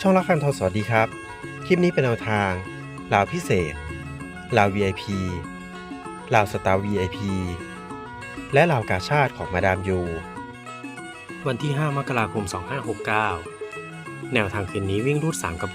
ช่องรักคันทองสวัสดีครับ คลิปนี้เป็นแนวทางลาวพิเศษลาว VIP ลาวสตาร์ VIP และลาวกาชาติของมาดามยู วันที่ 5 มกราคม 2569 แนวทางคืนนี้วิ่งรูด 3 กับ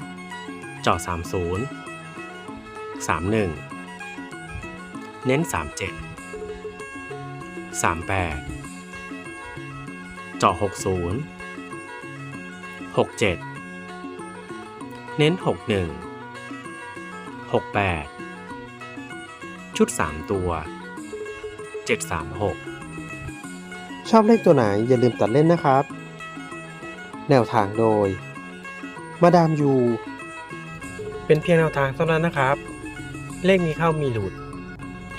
6เจาะ30 31 เน้น 37 38เจาะ60 67 เน้น 61 68 ชุด 3 ตัว 736 ชอบเลขตัวไหนอย่าลืมตัดเล่นนะครับ แนวทางโดย มาดามยู เป็นเพียงแนวทางเท่านั้นนะครับ เลขมีเข้ามีหลุด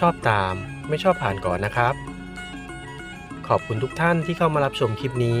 ชอบตามไม่ชอบผ่านก่อนนะครับ ขอบคุณทุกท่านที่เข้ามารับชมคลิปนี้